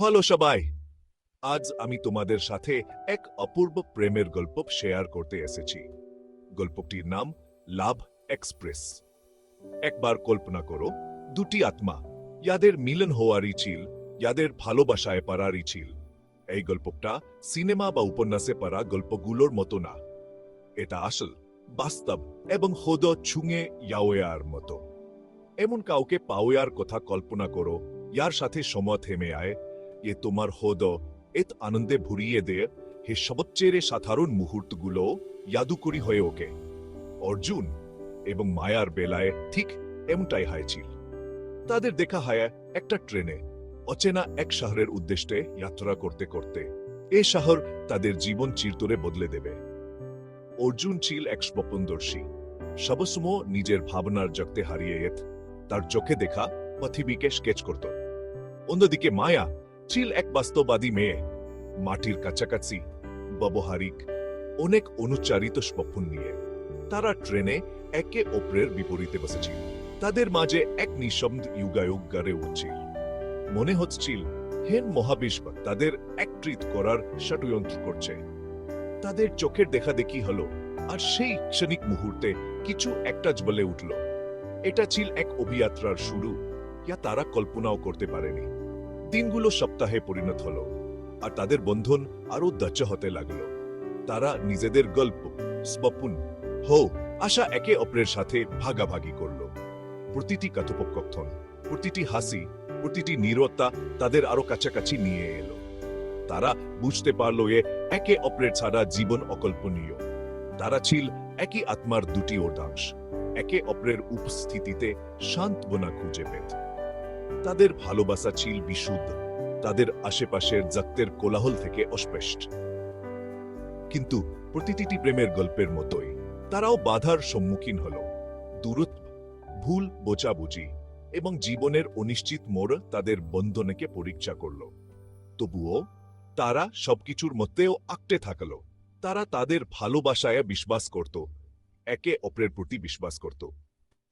Hello সবাই। আজ আমি তোমাদের সাথে এক অপূর্ব প্রেমের গল্প শেয়ার করতে এসেছি। গল্পটির নাম লাভ এক্সপ্রেস। একবার কল্পনা করো, দুটি আত্মা যাদের মিলন হওয়ারই ছিল যাদের ভালোবাসায় পারারই ছিল এই গল্পটা সিনেমা বা উপন্যাসে পারা গল্পগুলোর মতো না। এটা আসল, বাস্তব এবং হোদ ছুঁয়ে ইয়াওয়ার মতো। এমন কাউকে পাওয়ার কথা কল্পনা করো, ইয়ার সাথে সময় থেমে আয় এ তোমার হোদ। এত আনন্দে ভরিয়ে দে। হে সবচেয়ে সাধারণ মুহূর্তগুলো জাদুকরি হয়ে ওকে অর্জুন এবং মায়ার বেলায় ঠিক এমনটাই হয়েছিল তাদের দেখা হয় একটা ট্রেনে। অচেনা এক শহরের উদ্দেশ্যে যাত্রা করতে করতে এ শহর তাদের জীবন চিরতরে বদলে দেবে। অর্জুন ছিল এক স্বপ্নদর্শী। সবসময় নিজের ভাবনার জগতে হারিয়ে তার চোখে দেখা পৃথিবীকে স্কেচ করত। অন্যদিকে মায়া ছিল এক বাস্তববাদী মেয়ে। মাটির কাছাকাছি ব্যবহারিক অনেক অনুচারিত স্বপ্ন নিয়ে। তারা ট্রেনে একে অপরের বিপরীতে বসেছিল। তাদের মাঝে এক নিঃশব্দ ইউগায়ুগ গড়ে উঠছিল মনে হচ্ছিল হেন মহাবিশ্ব, তাদের একত্রিত করার ষড়যন্ত্র করছে। তাদের চোখের দেখা দেখি হলো, আর সেই ক্ষণিক মুহূর্তে কিছু একটা বলে উঠল, এটা ছিল এক অভিযাত্রার শুরু। যা তারা কল্পনাও করতে পারেনি। দিনগুলো সপ্তাহে পরিণত হলো, আর তাদের বন্ধন আরও দচ হতে লাগল। তারা নিজেদের গল্প, স্বপ্ন হো আশা একে অপরের সাথে ভাগাভাগি করল। প্রতিটি কথোপকথন, প্রতিটি হাসি, প্রতিটি নীরবতা তাদের আরও কাছাকাছি নিয়ে এলো। তারা বুঝতে পারল এ একে অপরের ছাড়া জীবন অকল্পনীয়। তারা ছিল একই আত্মার দুটি অর্ধাংশ, একে অপরের উপস্থিতিতে সান্ত্বনা খুঁজে পেত। তাদের ভালোবাসা ছিল বিশুদ্ধ। তাদের আশেপাশের জাক্তের কোলাহল থেকে অস্পষ্ট। কিন্তু প্রতিটি প্রেমের গল্পের মতোই তারাও বাধার সম্মুখীন হল। দূরত্ব, ভুল বোঝাবুঝি এবং জীবনের অনিশ্চিত মোড় তাদের বন্ধনকে পরীক্ষা করল। তবুও তারা সবকিছুর মধ্যেও আঁকটে থাকল। তারা তাদের ভালোবাসায় বিশ্বাস করত, একে অপরের প্রতি বিশ্বাস করত।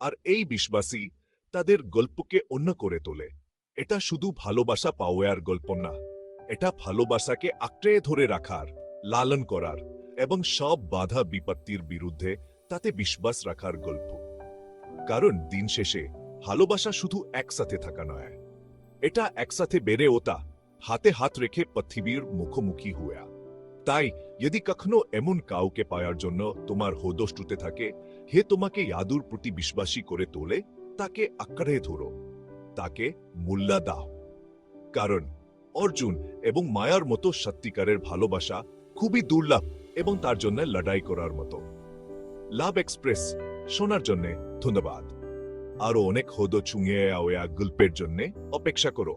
আর এই বিশ্বাসই তাদের গল্পকে অন্য করে তোলে। এটা শুধু ভালোবাসা পাওয়ার গল্প না, এটা ভালোবাসাকে আঁকড়ে ধরে রাখার, লালন করার এবং সব বাধা বিপত্তির বিরুদ্ধে তাতে বিশ্বাস রাখার গল্প। কারণ দিন শেষে ভালোবাসা শুধু একসাথে থাকা নয়, এটা একসাথে বেড়ে ওটা হাতে হাত রেখে পৃথিবীর মুখোমুখি হুয়া তাই যদি কখনো এমন কাউকে পাওয়ার জন্য তোমার হোদোষ থাকে, হে তোমাকে ইয়াদুর প্রতি বিশ্বাসী করে তোলে তাকে আঁকড়ে ধরো, তাকে মূল্যা দাও। কারণ অর্জুন এবং মায়ার মতো সত্যিকারের ভালোবাসা খুবই দুর্লভ এবং তার জন্য লড়াই করার মতো। লাভ এক্সপ্রেস, শোনার জন্য ধন্যবাদ। আরও অনেক হদ ছুঁয়ে আওয়া গল্পের জন্য অপেক্ষা করো।